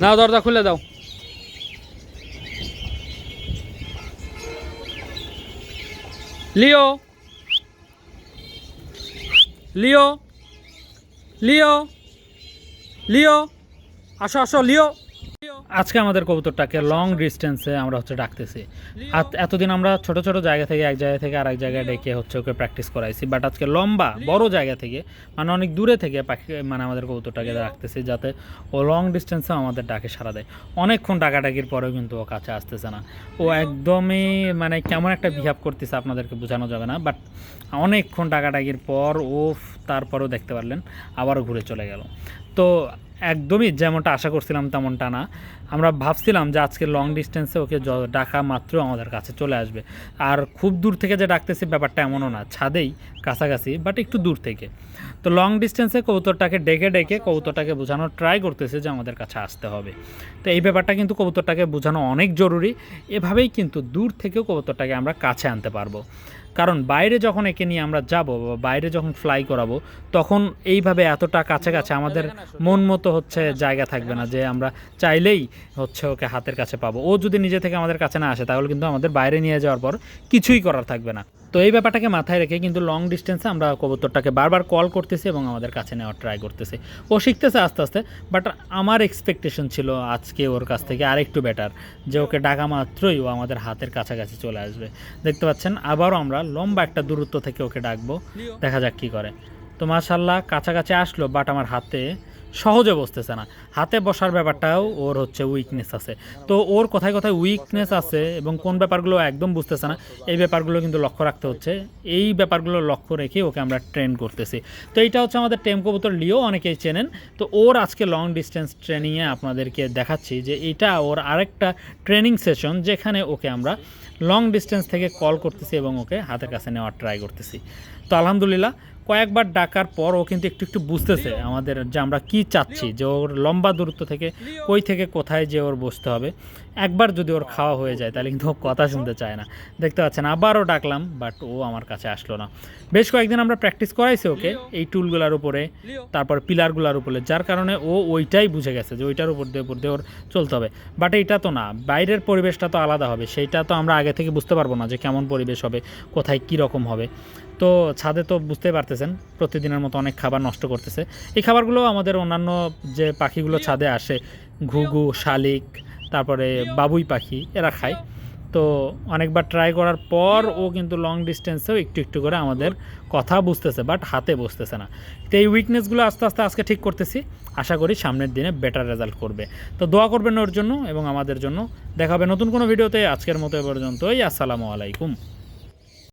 নাও দরজা খুলে দাও। লিও। লিও। লিও। লিও। আসো আসো লিও। আজকে আমাদের কবুতরটাকে লং ডিস্টেন্সে আমরা হচ্ছে ডাকতেছি। এতদিন আমরা ছোট ছোট জায়গা থেকে এক জায়গা থেকে আরেক জায়গায় ডেকে হচ্ছে ওকে প্র্যাকটিস করাইছি। বাট আজকে লম্বা বড় জায়গা থেকে মানে অনেক দূরে থেকে পাখি মানে আমাদের কবুতরটাকে রাখতেছি যাতে ও লং ডিস্টেন্সে আমাদের ডাকে সারা দেয়। অনেকক্ষণ ডাকাডাকির পরেও কিন্তু ও কাছে আসতেছে না। ও একদমই মানে কেমন একটা বিহেভ করতেছে আপনাদেরকে বোঝানো যাবে না। বাট অনেকক্ষণ ডাকাডাকির পর ও তারপরেও দেখতে পারলেন আবারও ঘুরে চলে গেল। তো একদমই যেমনটা আশা করছিলাম তেমনটা না। আমরা ভাবছিলাম যে আজকে লং ডিস্টেন্সে ওকে ডাকা মাত্র আমাদের কাছে চলে আসবে। আর খুব দূর থেকে যে ডাকতেছি ব্যাপারটা এমনও না, ছাদেই কাছাকাছি বাট একটু দূর থেকে। তো লং ডিস্টেন্সে কবুতরটাকে ডেকে ডেকে কবুতরটাকে বোঝানোর ট্রাই করতেছে যে আমাদের কাছে আসতে হবে। তো এই ব্যাপারটা কিন্তু কবুতরটাকে বোঝানো অনেক জরুরি। এভাবেই কিন্তু দূর থেকেও কবুতরটাকে আমরা কাছে আনতে পারব। কারণ বাইরে যখন একে নিয়ে আমরা যাব বা বাইরে যখন ফ্লাই করাবো, তখন এইভাবে এতটা কাছে কাছে আমাদের মন মতো হচ্ছে জায়গা থাকবে না যে আমরা চাইলেই হচ্ছে ওকে হাতের কাছে পাবো। ও যদি নিজে থেকে আমাদের কাছে না আসে, তাহলে কিন্তু আমাদের বাইরে নিয়ে যাওয়ার পর কিছুই করার থাকবে না। তো এই ব্যাপারটাকে মাথায় রেখে কিন্তু লং ডিস্টেন্সে আমরা কবুতরটাকে বারবার কল করতেছি এবং আমাদের কাছে নেওয়ার ট্রাই করতেছি। ও শিখতেছে আস্তে আস্তে বাট আমার এক্সপেকটেশন ছিল আজকে ওর কাছ থেকে আরেকটু বেটার যে ওকে ডাকা মাত্রই ও আমাদের হাতের কাছাকাছি চলে আসবে। দেখতে পাচ্ছেন আবারও আমরা লম্বা একটা দূরত্ব থেকে ওকে ডাকবো দেখা যাক কী করে। তো মাশাল্লাহ কাছাকাছি আসলো বাট আমার হাতে সহজে বসতেছে না। হাতে বসার ব্যাপারটাও ওর হচ্ছে উইকনেস আছে। তো ওর কোথায় কোথায় উইকনেস আছে এবং কোন ব্যাপারগুলো একদম বুঝতেছে না, এই ব্যাপারগুলো কিন্তু লক্ষ্য রাখতে হচ্ছে। এই ব্যাপারগুলো লক্ষ্য রেখে ওকে আমরা ট্রেন করতেছি। তো এইটা হচ্ছে আমাদের টেম কবুতর লিও, অনেকেই চেনেন। তো ওর আজকে লং ডিস্টেন্স ট্রেনিংয়ে আপনাদেরকে দেখাচ্ছি যে এটা ওর আরেকটা ট্রেনিং সেশন যেখানে ওকে আমরা লং ডিস্টেন্স থেকে কল করতেছি এবং ওকে হাতের কাছে নেওয়ার ট্রাই করতেছি। তো আলহামদুলিল্লাহ কয়েকবার ডাকার পর ও কিন্তু একটু একটু বুঝতেছে আমাদের যে আমরা কি চাচ্ছি যে ওর লম্বা দূরত্ব থেকে কই থেকে কোথায় যে ওর বসতে হবে। একবার যদি ওর খাওয়া হয়ে যায়, তাহলে কিন্তু কথা শুনতে চায় না। দেখতে পাচ্ছেন, আবারও ডাকলাম বাট ও আমার কাছে আসলো না। বেশ কয়েকদিন আমরা প্র্যাকটিস করাইছি ওকে, এই টুলগুলার উপরে, তারপর পিলারগুলোর উপরে, যার কারণে ও ওইটাই বুঝে গেছে যে ওইটার উপর দিয়ে উপর দিয়ে ওর চলতে হবে। বাট এইটা তো না, বাইরের পরিবেশটা তো আলাদা হবে, সেইটা তো আমরা আগে থেকে বুঝতে পারব না যে কেমন পরিবেশ হবে, কোথায় কী রকম হবে। তো ছাদে তো বুঝতেই পারতেছেন, প্রতিদিনের মতো অনেক খাবার নষ্ট করতেছে। এই খাবারগুলো আমাদের অন্যান্য যে পাখিগুলো ছাদে আসে, ঘুঘু, শালিক তারপরে বাবুই পাখি এরা খায়। তো অনেকবার ট্রাই করার পর ও কিন্তু লং ডিস্টেন্সেও একটু একটু করে আমাদের কথা বুঝতেছে বাট হাতে বসতেছে না। তো এই উইকনেসগুলো আস্তে আস্তে আজকে ঠিক করতেছি। আশা করি সামনের দিনে বেটার রেজাল্ট করবে। তো দোয়া করবেন ওর জন্য এবং আমাদের জন্য। দেখাবে নতুন কোনো ভিডিওতে আজকের মতো এ পর্যন্তই। আসসালামু আলাইকুম।